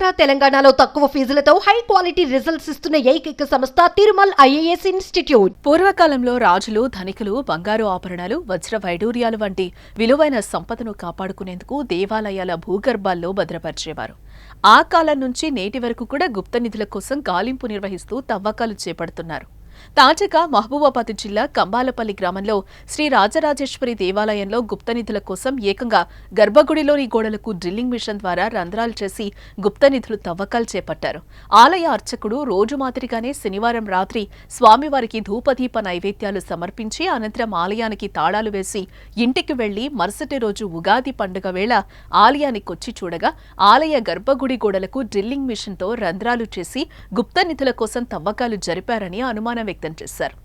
ఆంధ్ర తెలంగాణలో తక్కువ ఫీజులతో high quality results ఇస్తున్న ఏకైక సంస్థ తిరుమల్ ఐఏఎస్ ఇన్స్టిట్యూట్. పూర్వకాలంలో రాజులు ధనికులు బంగారు ఆభరణాలు వజ్ర వైడూర్యాలు వంటి విలువైన సంపదను కాపాడుకునేందుకు దేవాలయాల భూగర్భాల్లో భద్రపరిచేవారు. ఆ కాలం నుంచి నేటి వరకు కూడా గుప్త నిధుల కోసం గాలింపు నిర్వహిస్తూ తవ్వకాలు చేపడుతున్నారు. తాజాగా మహబూబాబాద్ జిల్లా కంబాలపల్లి గ్రామంలో శ్రీ రాజరాజేశ్వరి దేవాలయంలో గుప్త నిధుల కోసం ఏకంగా గర్భగుడిలోని గోడలకు డ్రిల్లింగ్ మిషన్ ద్వారా రంధ్రాలు చేసి గుప్త నిధులు తవ్వకాలు చేపట్టారు. ఆలయ అర్చకుడు రోజు మాదిరిగానే శనివారం రాత్రి స్వామివారికి ధూపదీప నైవేద్యాలు సమర్పించి అనంతరం ఆలయానికి తాళాలు వేసి ఇంటికి వెళ్ళి మరుసటి రోజు ఉగాది పండుగ వేళ ఆలయానికొచ్చి చూడగా ఆలయ గర్భగుడి గోడలకు డ్రిల్లింగ్ మిషన్తో రంధ్రాలు చేసి గుప్త నిధుల కోసం తవ్వకాలు జరిపారని అనుమానం వ్యక్తం చేశారు.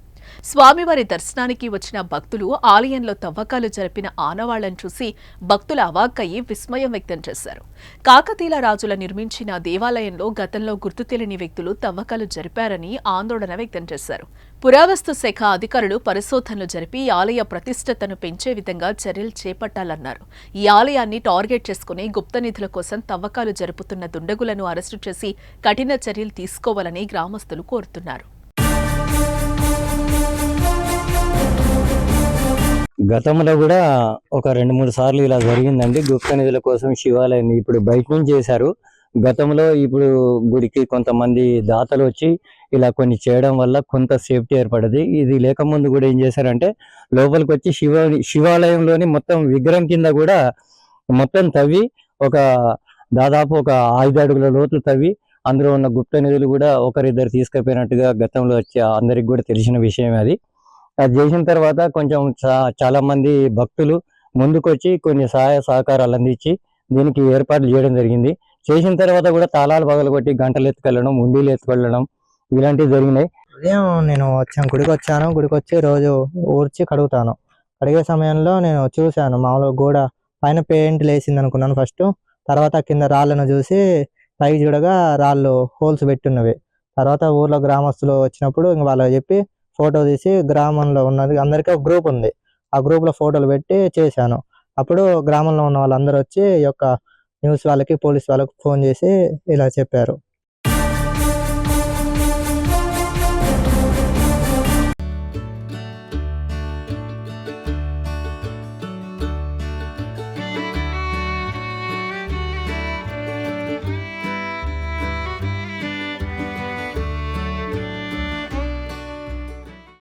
స్వామివారి దర్శనానికి వచ్చిన భక్తులు ఆలయంలో తవ్వకాలు జరిపిన ఆనవాళ్ళను చూసి భక్తుల అవాక్కయ్యి విస్మయం వ్యక్తం చేశారు. కాకతీల రాజుల నిర్మించిన దేవాలయంలో గతంలో గుర్తు తెలియని వ్యక్తులు తవ్వకాలు జరిపారని ఆందోళన వ్యక్తం చేశారు. పురావస్తు శాఖ అధికారులు పరిశోధనలు జరిపి ఆలయ ప్రతిష్టతను పెంచే విధంగా చర్యలు చేపట్టాలన్నారు. ఈ ఆలయాన్ని టార్గెట్ చేసుకుని గుప్త నిధుల కోసం తవ్వకాలు జరుపుతున్న దుండగులను అరెస్టు చేసి కఠిన చర్యలు తీసుకోవాలని గ్రామస్తులు కోరుతున్నారు. గతంలో కూడా ఒక రెండు మూడు సార్లు ఇలా జరిగిందండి. గుప్త నిధుల కోసం శివాలయం ఇప్పుడు బయట నుంచి చేశారు. గతంలో ఇప్పుడు గుడికి కొంతమంది దాతలు వచ్చి ఇలా కొన్ని చేయడం వల్ల కొంత సేఫ్టీ ఏర్పడది. ఇది లేకముందు కూడా ఏం చేశారంటే లోపలికి వచ్చి శివ శివాలయంలోని మొత్తం విగ్రహం కింద కూడా మొత్తం తవ్వి ఒక దాదాపు ఒక ఐదు అడుగుల లోతు తవ్వి అందులో ఉన్న గుప్త నిధులు కూడా ఒకరిద్దరు తీసుకుపోయినట్టుగా గతంలో వచ్చి అందరికి కూడా తెలిసిన విషయం అది. అది చేసిన తర్వాత కొంచెం చాలా మంది భక్తులు ముందుకొచ్చి కొన్ని సహాయ సహకారాలు అందించి దీనికి ఏర్పాట్లు చేయడం జరిగింది. చేసిన తర్వాత కూడా తాళాలు పగలగొట్టి గంటలు ఎత్తుకెళ్ళడం ముందీలు ఎత్తుకెళ్ళడం ఇలాంటివి జరిగినాయి. ఉదయం నేను వచ్చాను గుడికి వచ్చాను. గుడికి వచ్చి రోజు ఊడ్చి కడుగుతాను. కడిగే సమయంలో నేను చూశాను మామూలుగా గోడ పైన పెయింట్ లేసింది అనుకున్నాను ఫస్ట్. తర్వాత కింద రాళ్ళను చూసి పైకి చూడగా రాళ్ళు హోల్స్ పెట్టున్నవి తర్వాత ఊర్లో గ్రామస్తులు వచ్చినప్పుడు ఇంక వాళ్ళకి చెప్పి ఫోటో తీసి గ్రామంలో ఉన్నది. అందరికీ ఒక గ్రూప్ ఉంది. ఆ గ్రూప్లో ఫోటోలు పెట్టి చేశాను. అప్పుడు గ్రామంలో ఉన్న వాళ్ళందరూ వచ్చి ఈ యొక్క న్యూస్ వాళ్ళకి పోలీస్ వాళ్ళకి ఫోన్ చేసి ఇలా చెప్పారు.